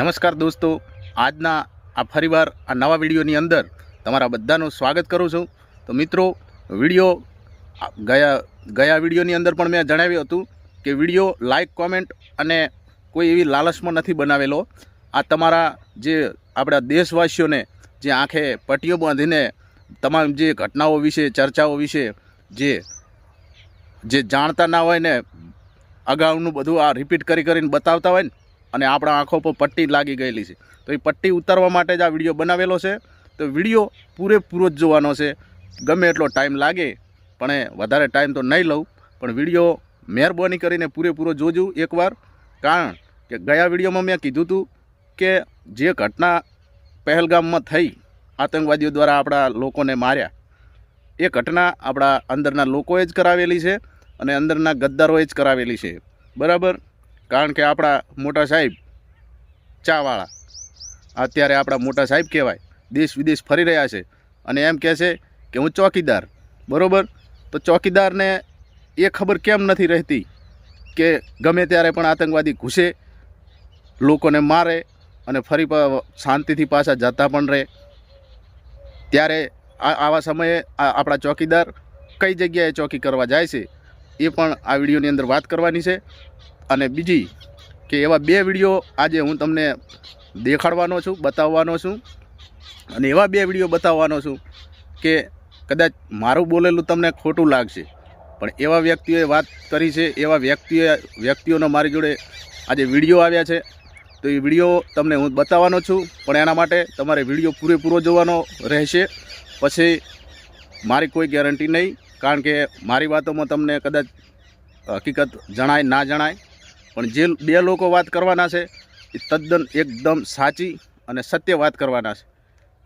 નમસ્કાર દોસ્તો. આજના આ ફરીવાર આ નવા વિડીયોની અંદર તમારા બધાનું સ્વાગત કરું છું. તો મિત્રો, વીડિયો ગયા ગયા વિડીયોની અંદર પણ મેં જણાવ્યું હતું કે વીડિયો લાઈક, કોમેન્ટ અને કોઈ એવી લાલચમાં નથી બનાવેલો. આ તમારા જે આપણા દેશવાસીઓને જે આંખે પટ્ટીઓ બાંધીને તમામ જે ઘટનાઓ વિશે, ચર્ચાઓ વિશે જે જે જાણતા ના હોય ને, અગાઉનું બધું આ રિપીટ કરી કરીને બતાવતા હોય ને અને આપણા આંખો પર પટ્ટી લાગી ગયેલી છે. તો એ પટ્ટી ઉતારવા માટે જ આ વીડિયો બનાવેલો છે. તો વીડિયો પૂરેપૂરો જ જોવાનો છે. ગમે એટલો ટાઈમ લાગે, પણ વધારે ટાઈમ તો નહીં લઉં. પણ વીડિયો મહેરબાની કરીને પૂરેપૂરો જોજો એકવાર. કારણ કે ગયા વિડીયોમાં મેં કીધું હતું કે જે ઘટના પહેલગામમાં થઈ, આતંકવાદીઓ દ્વારા આપણા લોકોને માર્યા. એ ઘટના આપણા અંદરના લોકોએ જ કરાવેલી છે અને અંદરના ગદ્દારોએ જ કરાવેલી છે. બરાબર? કારણ કે આપણા મોટા સાહેબ ચાવાળા. અત્યારે આપણા મોટા સાહેબ કહેવાય. દેશ વિદેશ ફરી રહ્યા છે. અને એમ કહે છે કે હું ચોકીદાર. બરાબર? તો ચોકીદારને એ ખબર કેમ નથી રહેતી કે ગમે ત્યારે પણ આતંકવાદી ઘૂસે, લોકોને મારે અને ફરી શાંતિથી પાછા જતા પણ રહે. ત્યારે આવા સમયે આપણા ચોકીદાર કઈ જગ્યાએ ચોકી કરવા જાય છે એ પણ આ વિડીયોની અંદર વાત કરવાની છે. અને બીજી કે એવા બે વીડિયો આજે હું તમને દેખાડવાનો છું, બતાવવાનો છું. અને એવા બે વીડિયો બતાવવાનો છું કે કદાચ મારું બોલેલું તમને ખોટું લાગશે, પણ એવા વ્યક્તિઓએ વાત કરી છે, એવા વ્યક્તિઓએ, વ્યક્તિઓનો મારી જોડે આજે વીડિયો આવ્યા છે. તો એ વીડિયો તમને હું બતાવવાનો છું, પણ એના માટે તમારે વીડિયો પૂરેપૂરો જોવાનો રહેશે. પછી મારી કોઈ ગેરંટી નહીં, કારણ કે મારી વાતોમાં તમને કદાચ હકીકત જણાય, ના જણાય. પણ જે બે લોકો વાત કરવાના છે, એ તદ્દન એકદમ સાચી અને સત્ય વાત કરવાના છે.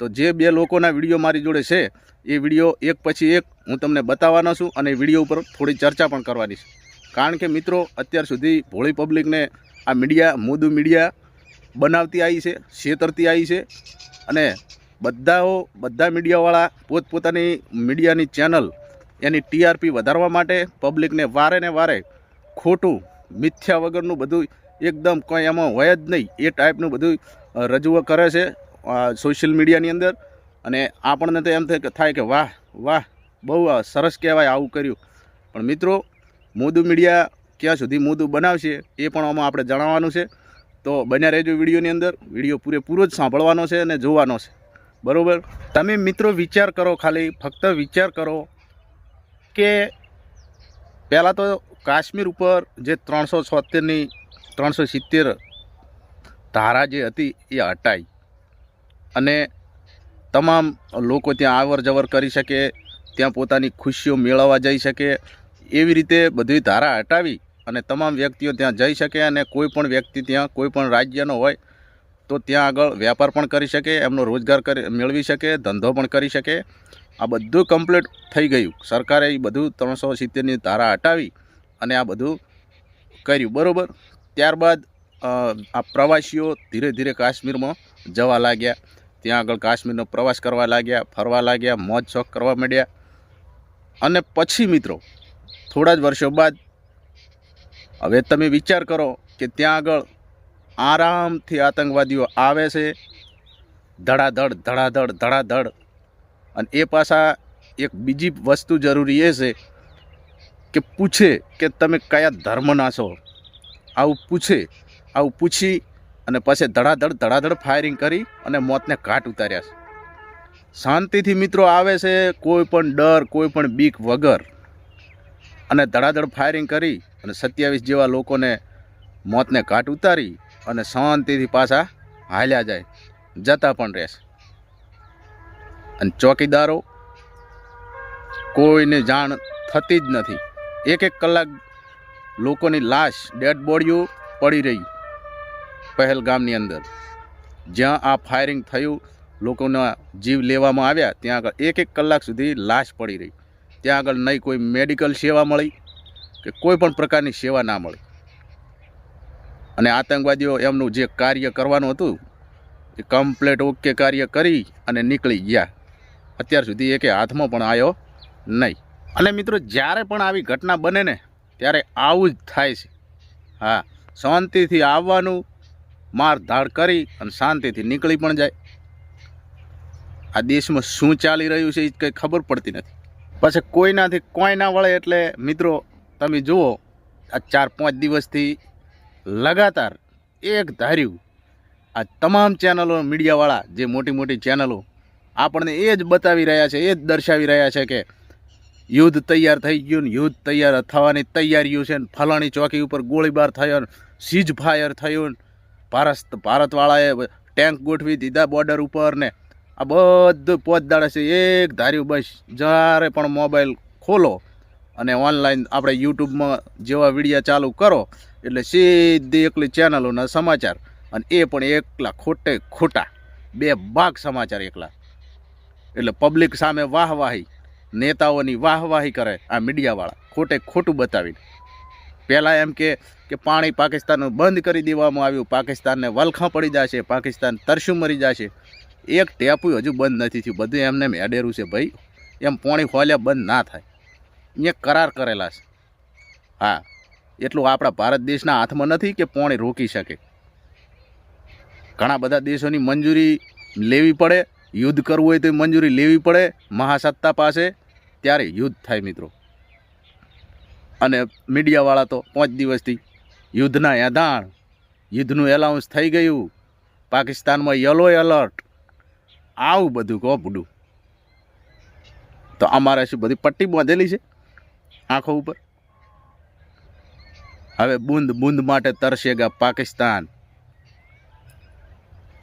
તો જે બે લોકોના વીડિયો મારી જોડે છે, એ વીડિયો એક પછી એક હું તમને બતાવવાનો છું અને વીડિયો ઉપર થોડી ચર્ચા પણ કરવાની છે. કારણ કે મિત્રો, અત્યાર સુધી ભોળી પબ્લિકને આ મીડિયા, મોદું મીડિયા બનાવતી આવી છે, છેતરતી આવી છે અને બધાઓ, બધા મીડિયાવાળા પોતપોતાની મીડિયાની ચેનલ એની ટીઆરપી વધારવા માટે પબ્લિકને વારે ને વારે ખોટું મિથ્યા વગરનું બધું એકદમ કંઈ એમાં હોય જ નહીં. એ ટાઈપનું બધું રજૂ કરે છે સોશિયલ મીડિયાની અંદર. અને આપણને તો એમ થાય કે વાહ વાહ, બહુ સરસ કહેવાય આવું કર્યું. પણ મિત્રો, મોદું મીડિયા ક્યાં સુધી મોદું બનાવશે એ પણ આમાં આપણે જણાવવાનું છે. તો બન્યા રહેજો વિડીયોની અંદર. વીડિયો પૂરેપૂરો જ સાંભળવાનો છે અને જોવાનો છે. બરાબર? તમે મિત્રો વિચાર કરો ખાલી, ફક્ત વિચાર કરો કે પહેલાં તો કાશ્મીર ઉપર જે ત્રણસો છોતેરની, ત્રણસો સિત્તેર ધારા જે હતી એ હટાઈ. અને તમામ લોકો ત્યાં આવર જવર કરી શકે, ત્યાં પોતાની ખુશીઓ મેળવવા જઈ શકે, એવી રીતે બધી ધારા હટાવી અને તમામ વ્યક્તિઓ ત્યાં જઈ શકે અને કોઈ પણ વ્યક્તિ ત્યાં, કોઈ પણ રાજ્યનો હોય, તો ત્યાં આગળ વેપાર પણ કરી શકે, એમનો રોજગાર કરી, મેળવી શકે, ધંધો પણ કરી શકે. આ બધું કમ્પ્લીટ થઈ ગયું. સરકારે એ બધું ત્રણસો સિત્તેરની ધારા હટાવી અને આ બધું કર્યું. બરાબર? ત્યારબાદ આ પ્રવાસીઓ ધીરે ધીરે કાશ્મીરમાં જવા લાગ્યા. ત્યાં આગળ કાશ્મીરનો પ્રવાસ કરવા લાગ્યા, ફરવા લાગ્યા, મોજ શોખ કરવા માંડ્યા. અને પછી મિત્રો, થોડા જ વર્ષો બાદ, હવે તમે વિચાર કરો કે ત્યાં આગળ આરામથી આતંકવાદીઓ આવે છે. ધડાધડ ધડાધડ ધડાધડ. અને એ પાછા એક બીજી વસ્તુ જરૂરી એ છે કે પૂછે કે તમે કયા ધર્મના છો? આવું પૂછે, આવું પૂછી અને પછી ધડાધડ ધડાધડ ફાયરિંગ કરી અને મોતને ઘાટ ઉતાર્યા છે. શાંતિથી મિત્રો આવે છે કોઈ પણ ડર, કોઈ પણ બીક વગર. અને ધડાધડ ફાયરિંગ કરી અને સત્યાવીસ જેવા લોકોને મોતને ઘાટ ઉતારી અને શાંતિથી પાછા હાલ્યા જાય, જતા પણ રહેશે અને ચોકીદારો કોઈને જાણ થતી જ નથી. એક એક કલાક લોકોની લાશ ડેડ બોડીઓ પડી રહી પહેલગામની અંદર. જ્યાં આ ફાયરિંગ થયું, લોકોના જીવ લેવામાં આવ્યા, ત્યાં આગળ એક એક કલાક સુધી લાશ પડી રહી. ત્યાં આગળ નહીં કોઈ મેડિકલ સેવા મળી કે કોઈ પણ પ્રકારની સેવા ના મળી. અને આતંકવાદીઓ એમનું જે કાર્ય કરવાનું હતું, એ કમ્પ્લેટ ઓકે કાર્ય કરી અને નીકળી ગયા. અત્યાર સુધી એકે હાથમાં પણ આવ્યો નહીં. અને મિત્રો, જ્યારે પણ આવી ઘટના બને ને, ત્યારે આવું જ થાય છે. હા, શાંતિથી આવવાનું, માર ધાડ કરી અને શાંતિથી નીકળી પણ જાય. આ દેશમાં શું ચાલી રહ્યું છે એ કંઈ ખબર પડતી નથી. પછી કોઈનાથી કોઈ ના વળે એટલે, મિત્રો, તમે જુઓ, આ ચાર પાંચ દિવસથી લગાતાર એક ધાર્યું. આ તમામ ચેનલો, મીડિયાવાળા, જે મોટી મોટી ચેનલો, આપણને એ જ બતાવી રહ્યા છે, એ જ દર્શાવી રહ્યા છે કે યુદ્ધ તૈયાર થઈ ગયું ને યુદ્ધ તૈયાર થવાની તૈયારીઓ છે ને ફલાણી ચોકી ઉપર ગોળીબાર થયો ને સીઝ ફાયર થયું ભારત ભારતવાળાએ ટેન્ક ગોઠવી દીધા બોર્ડર ઉપર ને આ બધું પોતદાડે છે, એક ધાર્યું બસ, જ્યારે પણ મોબાઈલ ખોલો અને ઓનલાઈન આપણે યુટ્યુબમાં જેવા વિડીયા ચાલુ કરો, એટલે સીધી એકલી ચેનલોના સમાચાર અને એ પણ એકલા ખોટે ખોટા, બે ભાગ સમાચાર એકલા. એટલે પબ્લિક સામે વાહવાહી. નેતાઓની વાહવાહી કરે આ મીડિયાવાળા, ખોટે ખોટું બતાવીને. પહેલાં એમ કે કે પાણી પાકિસ્તાનનું બંધ કરી દેવામાં આવ્યું, પાકિસ્તાનને વલખાં પડી જશે, પાકિસ્તાન તરશું મરી જશે. એક ટેપું હજુ બંધ નથી થયું, બધું એમને મેડેરું છે ભાઈ. એમ પોણી ખોલ્યા બંધ ના થાય. અહીંયા કરાર કરેલા છે. હા, એટલું આપણા ભારત દેશના હાથમાં નથી કે પોણી રોકી શકે. ઘણા બધા દેશોની મંજૂરી લેવી પડે, યુદ્ધ કરવું હોય તો મંજૂરી લેવી પડે, મહાસત્તા પાસે ત્યારે યુદ્ધ થાય મિત્રો. અને મીડિયાવાળા તો પાંચ દિવસથી યુદ્ધના યાદાણ યુદ્ધનું એલાઉન્સ થઈ ગયું. પાકિસ્તાનમાં યલો એલર્ટ. આવું બધું કહો બુડું તો અમારે શું બધી પટ્ટી બાંધેલી છે આંખો ઉપર? હવે બુંદ બુંદ માટે તરસેગા પાકિસ્તાન.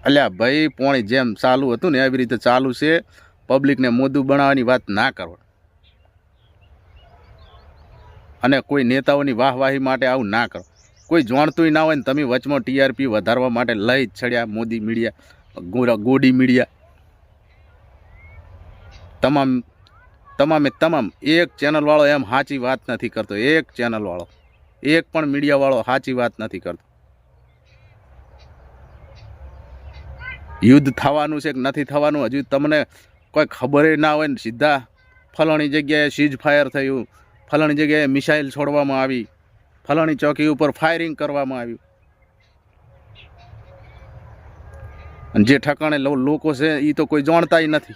અલ્યા ભાઈ પોણી જેમ ચાલુ હતું ને, એવી રીતે ચાલુ છે. પબ્લિકને મોદું બનાવવાની વાત ના કરો. અને કોઈ નેતાઓની વાહવાહી માટે આવું ના કરો. કોઈ જાણતુંય ના હોય ને તમે વચમાં ટીઆરપી વધારવા માટે લઈ છડ્યા મોદી મીડિયા ગોડી મીડિયા. તમામ, તમામે તમામ, એક ચેનલવાળો એમ સાચી વાત નથી કરતો. એક ચેનલવાળો. એક પણ મીડિયાવાળો સાચી વાત નથી કરતો. યુદ્ધ થવાનું છે કે નથી થવાનું, હજુ તમને કોઈ ખબર ના હોય ને સીધા ફલાણી જગ્યાએ સીઝ ફાયર થયું. ફલાણી જગ્યાએ મિસાઇલ છોડવામાં આવી. ફલાણી ચોકી ઉપર ફાયરિંગ કરવામાં આવ્યું. અને જે ઠકાણે લોકો છે એ તો કોઈ જાણતાય નથી.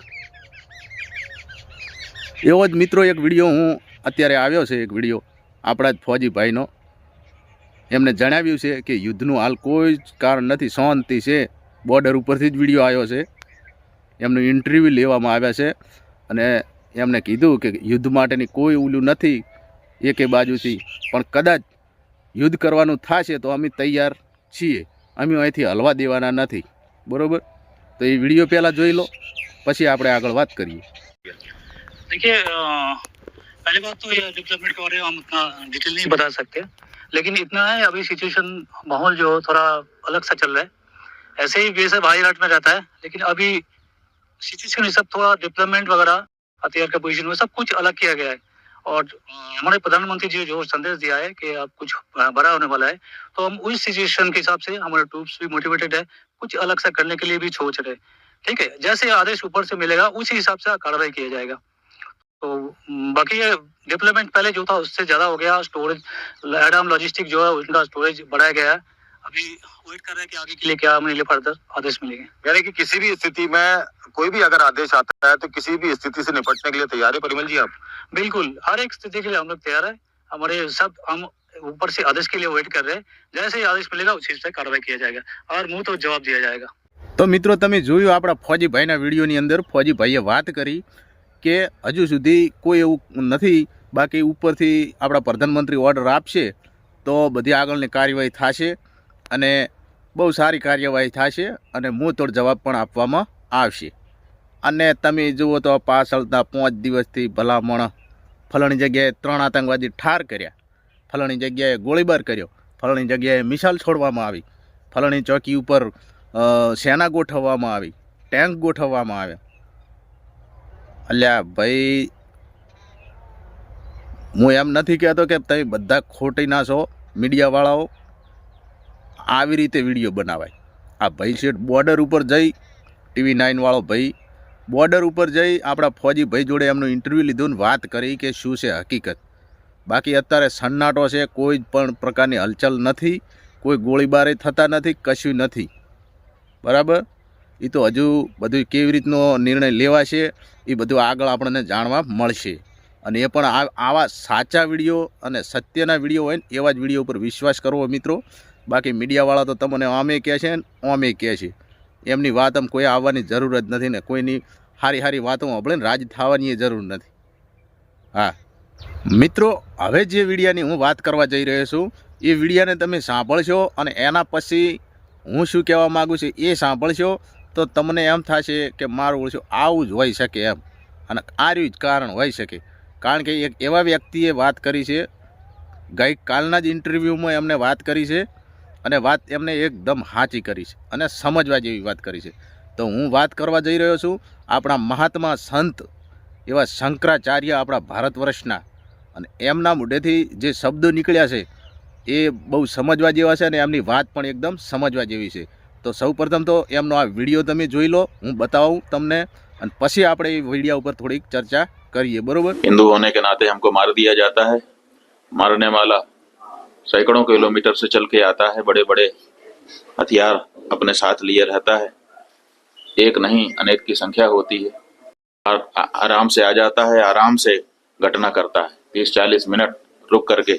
એવો જ મિત્રો એક વીડિયો હું અત્યારે આવ્યો છે, એક વીડિયો. આપણા જ ફોજીભાઈનો. એમને જણાવ્યું છે કે યુદ્ધનું હાલ કોઈ જ કારણ નથી, શાંતિ છે. બોર્ડર ઉપરથી જ વીડિયો આવ્યો છે. એમનું ઇન્ટરવ્યૂ લેવામાં આવ્યા છે. અને એમને કીધું કે યુદ્ધ માટેની કોઈ ઓલું નથી એકે બાજુથી પણ કદાચ યુદ્ધ કરવાનું થશે તો અમે તૈયાર છીએ અમે અહીંથી હલવા દેવાના નથી બરોબર તો એ વિડીયો પહેલાં જોઈ લો પછી આપણે આગળ વાત કરીએ देखिए अ, पहली बात तो ये डेवलपमेंट के बारे में हम इतना डिटेल नहीं बता सकते लेकिन इतना है अभी सिचुएशन माहौल जो थोड़ा अलग सा चल रहा है ऐसे ही बेस हाई अलर्ट में रहता है लेकिन अभी सिचुएशन सब थोड़ा डेवलपमेंट वगैरह हथियार का पोजीशन में सब कुछ अलग किया गया है। और हमारे प्रधानमंत्री जी जो संदेश दिया है कि अब कुछ बड़ा होने वाला है तो हम उस सिचुएशन के हिसाब से हमारे ट्रूप्स भी मोटिवेटेड है, कुछ अलग सा करने के लिए भी सोच रहे ठीक है, जैसे आदेश ऊपर से मिलेगा, उसी हिसाब से कार्रवाई किया जाएगा। तो बाकी ये डेवलपमेंट पहले जो था, उससे ज़्यादा हो गया स्टोरेज एडम लॉजिस्टिक जो है, उनका स्टोरेज बढ़ाया गया है। अभी वेट कर रहे हैं कि आगे के लिए क्या हमें लिए फर्दर आदेश मिलेंगे यानी कि किसी भी स्थिति में कोई भी अगर आदेश आता है तो किसी भी स्थिति से निपटने के लिए तैयार है परिमल जी आप बिल्कुल हर एक स्थिति के लिए हम लोग तैयार है हमारे सब हम ऊपर से आदेश के लिए वेट कर रहे हैं जैसे ही आदेश मिलेगा उसी से कार्रवाई किया जाएगा और मुंह तो जवाब दिया जाएगा તો મિત્રો તમે જોયું આપણા ફૌજી ભાઈના વિડીયોની અંદર ફૌજી ભાઈએ વાત કરી કે હજુ સુધી કોઈ એવું નથી બાકી ઉપરથી આપણા પ્રધાનમંત્રી ઓર્ડર આપશે તો બધી આગળની કાર્યવાહી થશે અને બહુ સારી કાર્યવાહી થશે અને મુંહતોડ જવાબ પણ આપવામાં આવશે. અને તમે જુઓ તો પાછળના પાંચ દિવસથી ભલામણ ફલાણી જગ્યાએ ત્રણ આતંકવાદી ઠાર કર્યા. ફલાણી જગ્યાએ ગોળીબાર કર્યો. ફલાણી જગ્યાએ મિસાઇલ છોડવામાં આવી. ફલાણી ચોકી ઉપર સેના ગોઠવવામાં આવી. ટેન્ક ગોઠવવામાં આવ્યા. અલ્યા ભાઈ, હું એમ નથી કહેતો કે તમે બધા ખોટી ના છો, મીડિયાવાળાઓ. આવી રીતે વીડિયો બનાવાય. આ ભાઈ શેઠ બોર્ડર ઉપર જઈ ટીવી નાઇનવાળો ભાઈ બોર્ડર ઉપર જઈ, આપણા ફૌજી ભાઈ જોડે એમનું ઇન્ટરવ્યૂ લીધું ને વાત કરી કે શું છે હકીકત. બાકી અત્યારે સન્નાટો છે, કોઈ પણ પ્રકારની હલચલ નથી, કોઈ ગોળીબારે થતા નથી, કશું નથી. બરાબર? એ તો હજુ બધું કેવી રીતનો નિર્ણય લેવાશે એ બધું આગળ આપણને જાણવા મળશે. અને એ પણ આવા સાચા વીડિયો અને સત્યના વીડિયો હોય ને, એવા જ વીડિયો ઉપર વિશ્વાસ કરવો મિત્રો. બાકી મીડિયાવાળા તો તમને આમે કહે છે ને આમે કહે છે. એમની વાત આમ કોઈ આવવાની જરૂર જ નથી ને, કોઈની સારી સારી વાતો આપણે રાજ થવાની જરૂર નથી. હા. મિત્રો, હવે જે વિડીયાની હું વાત કરવા જઈ રહ્યો છું, એ વિડીયાને તમે સાંભળશો અને એના પછી હું શું કહેવા માગું છું એ સાંભળશો, તો તમને એમ થશે કે મારું ઓળશું આવું જ હોઈ શકે એમ. અને આ રહ્યું જ કારણ હોઈ શકે. કારણ કે એક એવા વ્યક્તિએ વાત કરી છે ગઈકાલના જ ઇન્ટરવ્યૂમાં એમને વાત કરી છે અને વાત એમને એકદમ સાચી કરી છે અને સમજવા જેવી વાત કરી છે. તો હું વાત કરવા જઈ રહ્યો છું આપણા મહાત્મા સંત એવા શંકરાચાર્ય આપણા ભારત વર્ષના અને એમના મૂઢેથી જે શબ્દો નીકળ્યા છે એ બહુ સમજવા જેવા છે અને એમની વાત પણ એકદમ સમજવા જેવી છે. તો સૌપ્રથમ તો એમનો આ વીડિયો તમે જોઈ લો, હું બતાવું તમને અને પછી આપણે એ વિડીયા ઉપર થોડીક ચર્ચા કરીએ, બરોબર? હિન્દુ હોને કે નાતે હમકો માર દિયા જાતા હૈ, મારને વાલા सैकड़ों किलोमीटर से चल के आता है बड़े बड़े हथियार अपने साथ लिए रहता है। एक नहीं, अनेक की संख्या होती है। और आराम से आ जाता है, आराम से घटना करता है। तीस चालीस मिनट रुक करके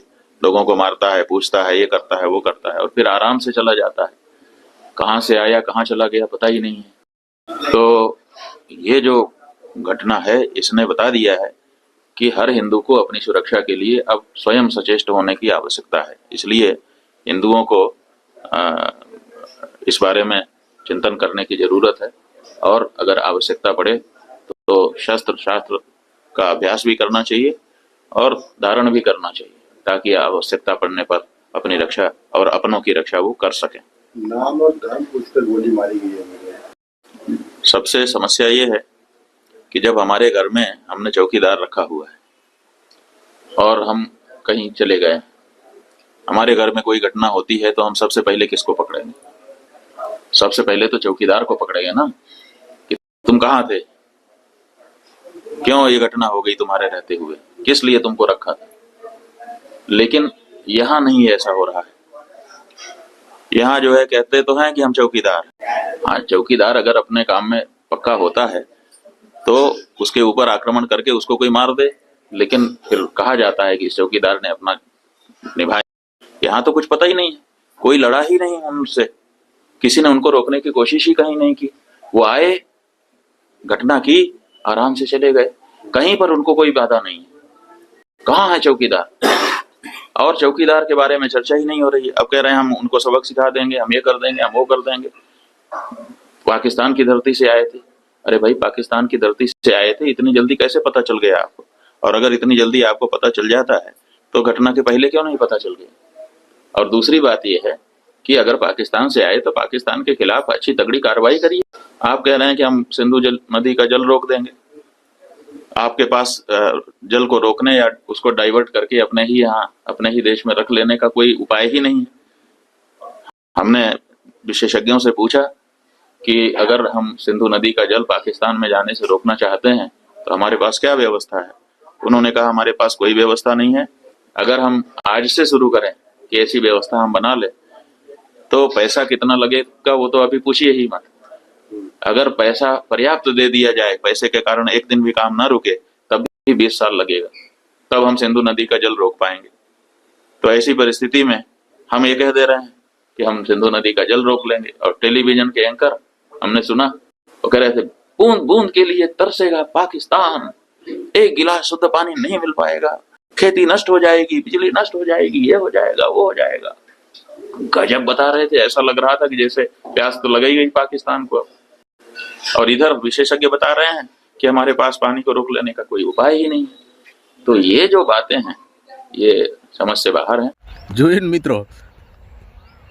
लोगों को मारता है, पूछता है, ये करता है, वो करता है और फिर आराम से चला जाता है। कहाँ से आया, कहाँ चला गया, पता ही नहीं है। तो ये जो घटना है, इसने बता दिया है कि हर हिंदू को अपनी सुरक्षा के लिए अब स्वयं सचेष्ट होने की आवश्यकता है। इसलिए हिंदुओं को इस बारे में चिंतन करने की ज़रूरत है और अगर आवश्यकता पड़े तो, तो शस्त्र शास्त्र का अभ्यास भी करना चाहिए और धारण भी करना चाहिए ताकि आवश्यकता पड़ने पर अपनी रक्षा और अपनों की रक्षा वो कर सकें। नाम और धर्म पूछकर गोली मारी गई है। सबसे समस्या ये है कि जब हमारे घर में हमने चौकीदार रखा हुआ है और हम कहीं चले गए, हमारे घर में कोई घटना होती है तो हम सबसे पहले किसको पकड़ेंगे? सबसे पहले तो चौकीदार को पकड़ेंगे ना? कि तुम कहाँ थे? क्यों ये घटना हो गई तुम्हारे रहते हुए? किस लिए तुमको रखा था? लेकिन यहाँ नहीं ऐसा हो रहा है। यहाँ जो है कहते तो हैं कि हम चौकीदार हाँ। चौकीदार अगर अपने काम में पक्का होता है तो उसके ऊपर आक्रमण करके उसको कोई मार दे। लेकिन फिर कहा जाता है कि चौकीदार ने अपना निभाया। यहाँ तो कुछ पता ही नहीं है। कोई लड़ा ही नहीं उनसे किसी ने उनको रोकने की कोशिश ही कहीं नहीं की। वो आए, घटना की, आराम से चले गए। कहीं पर उनको कोई बाधा नहीं है। कहाँ है चौकीदार? और चौकीदार के बारे में चर्चा ही नहीं हो रही है। अब कह रहे हैं, हम उनको सबक सिखा देंगे, हम ये कर देंगे, हम वो कर देंगे। पाकिस्तान की धरती से आए थे। अरे भाई, पाकिस्तान की धरती से आए थे, इतनी जल्दी कैसे पता चल गया आपको? और अगर इतनी जल्दी आपको पता चल जाता है तो घटना के पहले क्यों नहीं पता चल गया और दूसरी बात यह है कि अगर पाकिस्तान से आए तो पाकिस्तान के खिलाफ अच्छी तगड़ी कार्रवाई करिए। आप कह रहे हैं कि हम सिंधु जल, नदी का जल रोक देंगे। आपके पास जल को रोकने या उसको डाइवर्ट करके अपने ही यहाँ, अपने ही देश में रख लेने का कोई उपाय ही नहीं है। हमने विशेषज्ञों से पूछा कि अगर हम सिंधु नदी का जल पाकिस्तान में जाने से रोकना चाहते हैं तो हमारे पास क्या व्यवस्था है? उन्होंने कहा, हमारे पास कोई व्यवस्था नहीं है। अगर हम आज से शुरू करें कि ऐसी व्यवस्था हम बना ले तो पैसा कितना लगेगा वो तो अभी पूछिए ही मत। अगर पैसा पर्याप्त दे दिया जाए, पैसे के कारण एक दिन भी काम ना रुके, तब भी बीस साल लगेगा। तब हम सिंधु नदी का जल रोक पाएँगे। तो ऐसी परिस्थिति में हम ये कह दे रहे हैं कि हम सिंधु नदी का जल रोक लेंगे और टेलीविज़न के एंकर हमने सुना वो कह रहे थे, बूंद बूंद के लिए तरसेगा पाकिस्तान। एक गिलास शुद्ध पानी नहीं मिल पाएगा। खेती नष्ट हो जाएगी, बिजली नष्ट हो जाएगी, ये हो जाएगा, वो हो जाएगा। गजब बता रहे थे, ऐसा लग रहा था कि जैसे प्यास तो लगाई गई पाकिस्तान को। और इधर विशेषज्ञ बता रहे हैं कि हमारे पास पानी को रोक लेने का कोई उपाय ही नहीं तो ये जो बातें हैं, ये समझ से बाहर है। जो इन मित्रों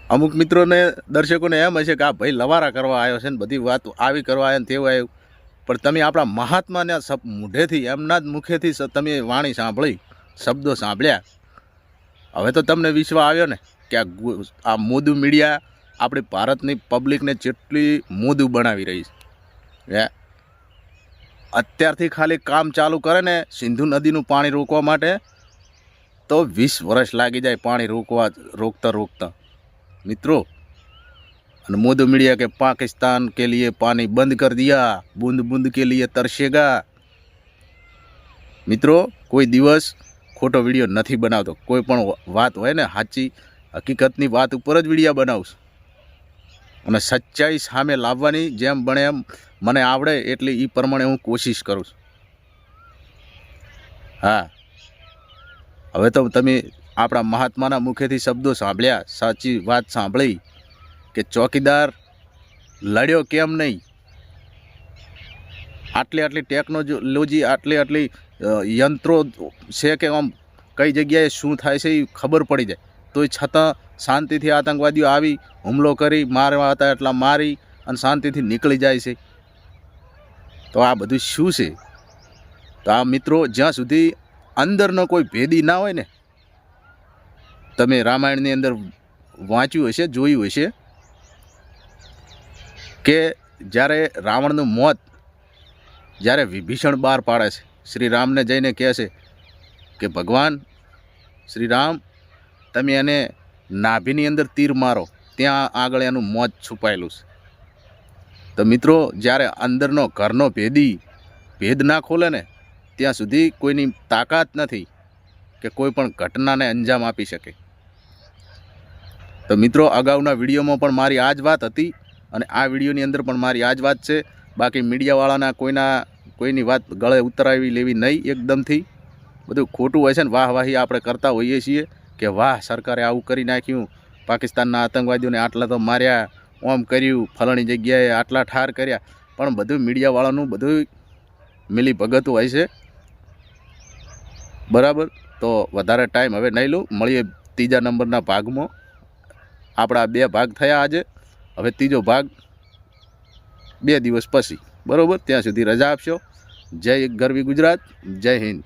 અમુક મિત્રોને, દર્શકોને એમ હશે કે આ ભાઈ લવારા કરવા આવ્યો છે ને બધી વાત આવી કરવા આવ્યો ને તેવું આવ્યું. પણ તમે આપણા મહાત્માના મોઢેથી, એમના જ મુખેથી તમે વાણી સાંભળી, શબ્દો સાંભળ્યા. હવે તો તમને વિશ્વ આવ્યો ને કે આ આ મોદું મીડિયા આપણી ભારતની પબ્લિકને જેટલી મોદું બનાવી રહી છે. હે? અત્યારથી ખાલી કામ ચાલુ કરે ને સિંધુ નદીનું પાણી રોકવા માટે, તો વીસ વર્ષ લાગી જાય પાણી રોકવા, રોકતા રોકતા. મિત્રો અને મોદી मीडिया के पाकिस्तान के लिए पानी बंद कर दिया बूंद बूंद के लिए तरसेगा મિત્રો કોઈ દિવસ ખોટો વિડીયો નથી બનાવતો કોઈ પણ વાત હોય ને સાચી હકીકતની વાત ઉપર જ વિડીયો બનાવશું અને સચ્ચાઈ સામે લાવવાની જેમ બને એમ મને આવડે એટલી એ પ્રમાણે હું કોશિશ કરું છું હા હવે તો તમે આપણા મહાત્માના મુખેથી શબ્દો સાંભળ્યા, સાચી વાત સાંભળી કે ચોકીદાર લડ્યો કેમ નહીં? આટલી આટલી ટેકનોલોજી, આટલી આટલી યંત્રો છે કે આમ કઈ જગ્યાએ શું થાય છે એ ખબર પડી જાય. તોય છતાં શાંતિથી આતંકવાદીઓ આવી, હુમલો કરી, મારવા હતા એટલા મારી અને શાંતિથી નીકળી જાય છે. તો આ બધું શું છે? તો આ મિત્રો, જ્યાં સુધી અંદરનો કોઈ ભેદી ના હોય ને તમે રામાયણની અંદર વાંચ્યું હશે, જોયું હશે કે જ્યારે રાવણનું મોત જ્યારે વિભીષણ બહાર પાડે છે શ્રી રામને જઈને કહે છે કે, ભગવાન શ્રી રામ તમે એને નાભીની અંદર તીર મારો, ત્યાં આગળ એનું મોત છુપાયેલું છે. તો મિત્રો, જ્યારે અંદરનો ઘરનો ભેદી ભેદ ના ખોલે ને, ત્યાં સુધી કોઈની તાકાત નથી કે કોઈ પણ ઘટનાને અંજામ આપી શકે. તો મિત્રો, અગાઉના વિડીયોમાં પણ મારી આ જ વાત હતી અને આ વિડીયોની અંદર પણ મારી આ જ વાત છે. બાકી મીડિયાવાળાના કોઈના, કોઈની વાત ગળે ઉતરાવી લેવી નહીં એકદમથી. બધું ખોટું હોય છે ને વાહ વાહી આપણે કરતા હોઈએ છીએ કે વાહ, સરકારે આવું કરી નાખ્યું. પાકિસ્તાનના આતંકવાદીઓને આટલા તો માર્યા, ઓમ કર્યું, ફલાણી જગ્યાએ આટલા ઠાર કર્યા. પણ બધું મીડિયાવાળાનું બધું મિલી ભગત હોય છે. બરાબર? તો વધારે ટાઈમ હવે નહીં લઉં મળીએ ત્રીજા નંબરના ભાગમાં. આપણા બે ભાગ થયા આજે. હવે ત્રીજો ભાગ બે દિવસ પછી. બરાબર? ત્યાં સુધી રજા આપશો. જય ગરવી ગુજરાત, જય હિન્દ.